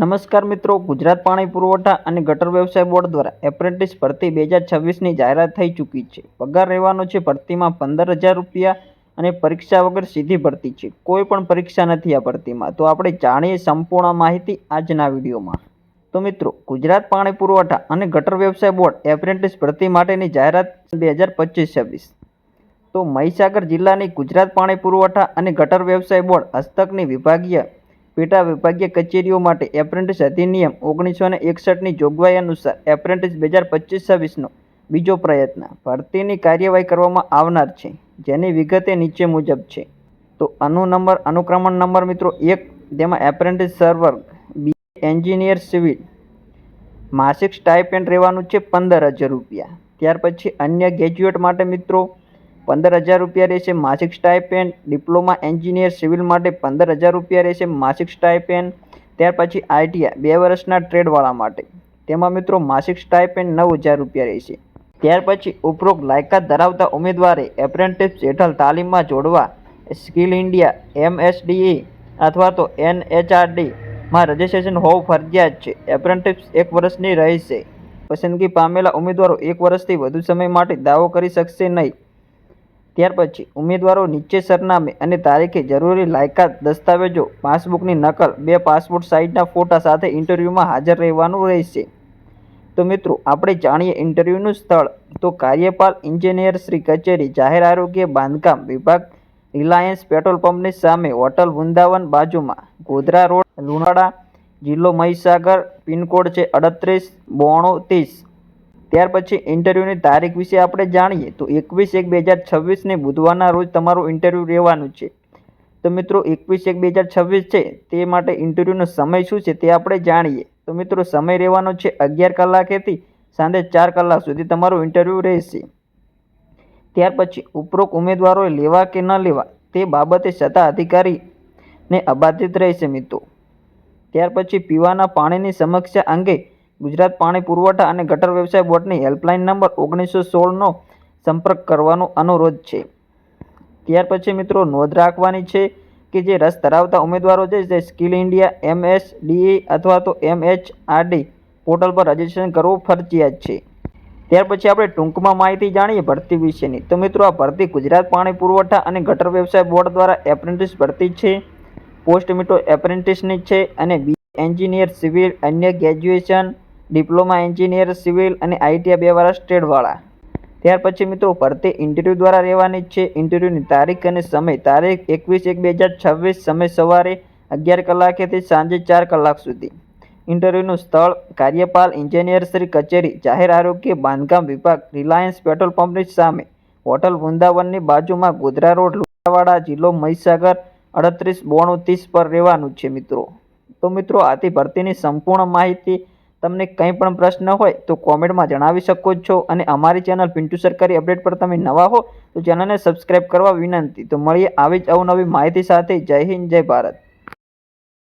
નમસ્કાર મિત્રો, ગુજરાત પાણી પુરવઠા અને ગટર વ્યવસાય બોર્ડ દ્વારા એપ્રેન્ટિસ ભરતી બે હજાર છવ્વીસની જાહેરાત થઈ ચૂકી છે. પગાર રહેવાનો છે ભરતીમાં પંદર હજાર રૂપિયા અને પરીક્ષા વગર સીધી ભરતી છે. કોઈ પણ પરીક્ષા નથી આ ભરતીમાં. તો આપણે જાણીએ સંપૂર્ણ માહિતી આજના વિડીયોમાં. તો મિત્રો, ગુજરાત પાણી પુરવઠા અને ગટર વ્યવસાય બોર્ડ એપ્રેન્ટિસ ભરતી માટેની જાહેરાત બે હજાર પચીસ છવ્વીસ. તો મહીસાગર જિલ્લાની ગુજરાત પાણી પુરવઠા અને ગટર વ્યવસાય બોર્ડ હસ્તકની વિભાગીય પેટા વિભાગીય કચેરીઓ માટે એપ્રેન્ટિસ અધિનિયમ ઓગણીસો ને એકસઠની જોગવાઈ અનુસાર એપ્રેન્ટિસ બે હજાર પચીસ છવ્વીસનો બીજો પ્રયત્ન. ભરતીની કાર્યવાહી કરવામાં આવનાર છે, જેની વિગતે નીચે મુજબ છે. તો અનુ નંબર, અનુક્રમણ નંબર મિત્રો એક, તેમાં apprentice server, B, engineer civil. માસિક સ્ટાઇપેન્ડ રહેવાનું છે પંદર હજાર રૂપિયા. ત્યાર પછી અન્ય ગ્રેજ્યુએટ માટે મિત્રો પંદર હજાર રૂપિયા રહેશે માસિક સ્ટાઇપેન્ડ ડિપ્લોમા એન્જિનિયર સિવિલ માટે પંદર હજાર રૂપિયા રહેશે માસિક સ્ટાઇપેન્ડ ત્યાર પછી આઈટીઆઈ બે વર્ષના ટ્રેડવાળા માટે. તેમાં મિત્રો માસિક સ્ટાઇપેન્ડ નવ હજાર રૂપિયા રહેશે. ત્યાર પછી ઉપરોક્ત લાયકાત ધરાવતા ઉમેદવારે એપ્રેન્ટિસ હેઠળ તાલીમમાં જોડવા સ્કિલ ઇન્ડિયા એમએસડીઈ અથવા તો એનએચઆરડીમાં રજિસ્ટ્રેશન હોવું ફરજિયાત છે. એપ્રેન્ટિસ એક વર્ષની રહેશે. પસંદગી પામેલા ઉમેદવારો એક વર્ષથી વધુ સમય માટે દાવો કરી શકશે નહીં. ત્યાર પછી ઉમેદવારો નીચે સરનામે અને તારીખે જરૂરી લાયકાત દસ્તાવેજો, પાસબુકની નકલ, બે પાસપોર્ટ સાઇઝના ફોટા સાથે ઇન્ટરવ્યૂમાં હાજર રહેવાનું રહેશે. તો મિત્રો, આપણે જાણીએ ઇન્ટરવ્યૂનું સ્થળ. તો કાર્યપાલ ઇન્જિનિયર શ્રી કચેરી, જાહેર આરોગ્ય બાંધકામ વિભાગ, રિલાયન્સ પેટ્રોલ પંપની સામે હોટલ વૃંદાવન બાજુમાં, ગોધરા રોડ, લુણાવાડા, જિલ્લો મહીસાગર, પિનકોડ છે અડત્રીસ, બોણું ત્રીસ. ત્યાર પછી ઇન્ટરવ્યૂની તારીખ વિશે આપણે જાણીએ તો એકવીસ એક બે હજાર છવ્વીસને બુધવારના રોજ તમારું ઇન્ટરવ્યૂ રહેવાનું છે. તો મિત્રો એકવીસ એક બે હજાર છવ્વીસ છે તે માટે ઇન્ટરવ્યૂનો સમય શું છે તે આપણે જાણીએ. તો મિત્રો સમય રહેવાનો છે અગિયાર કલાકેથી સાંજે ચાર કલાક સુધી તમારું ઇન્ટરવ્યૂ રહેશે. ત્યાર પછી ઉપરોક્ત ઉમેદવારોએ લેવા કે ન લેવા તે બાબતે સત્તા અધિકારીને અબાધિત રહેશે મિત્રો. ત્યાર પછી પીવાના પાણીની સમસ્યા અંગે ગુજરાત પાણી પુરવઠા અને ગટર વ્યવસાય બોર્ડની હેલ્પલાઇન નંબર ઓગણીસો સોળનો સંપર્ક કરવાનો અનુરોધ છે. ત્યાર પછી મિત્રો નોંધ રાખવાની છે કે જે રસ ધરાવતા ઉમેદવારો છે, જે સ્કિલ ઇન્ડિયા એમએસડીઈ અથવા તો એમએચઆરડી પોર્ટલ પર રજિસ્ટ્રેશન કરવું ફરજિયાત છે. ત્યાર પછી આપણે ટૂંકમાં માહિતી જાણીએ ભરતી વિશેની. તો મિત્રો આ ભરતી ગુજરાત પાણી પુરવઠા અને ગટર વ્યવસાય બોર્ડ દ્વારા એપ્રેન્ટિસ ભરતી છે, પોસ્ટ મિત્રો એપ્રેન્ટિસની છે અને બી એન્જિનિયર, સિવિલ, અન્ય ગ્રેજ્યુએશન ડિપ્લોમા એન્જિનિયર, સિવિલ અને આઈટીઆઈ બે વર્ષ ટ્રેડવાળા. ત્યાર પછી મિત્રો ભરતી ઇન્ટરવ્યૂ દ્વારા રહેવાની છે. ઇન્ટરવ્યૂની તારીખ અને સમય. તારીખ એકવીસ એક બે હજાર છવ્વીસ. સમય સવારે અગિયાર કલાકેથી સાંજે ચાર કલાક સુધી. ઇન્ટરવ્યૂનું સ્થળ કાર્યપાલ ઇન્જિનિયર શ્રી કચેરી, જાહેર આરોગ્ય બાંધકામ વિભાગ, રિલાયન્સ પેટ્રોલ પંપની સામે. હોટલ વૃંદાવનની બાજુમાં ગોધરા રોડ, લુણાવાડા જિલ્લો મહીસાગર, અડત્રીસ બોણું ત્રીસ પર રહેવાનું છે મિત્રો. તો મિત્રો આથી ભરતીની સંપૂર્ણ માહિતી તમને કંઈ પણ પ્રશ્ન હોય તો કોમેન્ટમાં જણાવી શકો છો અને અમારી ચેનલ પિન્ટુ સરકારી અપડેટ પર તમે નવા હો તો ચેનલને સબસ્ક્રાઈબ કરવા વિનંતી. તો મળીએ આવી જ અવનવી માહિતી સાથે. જય હિન્દ, જય ભારત.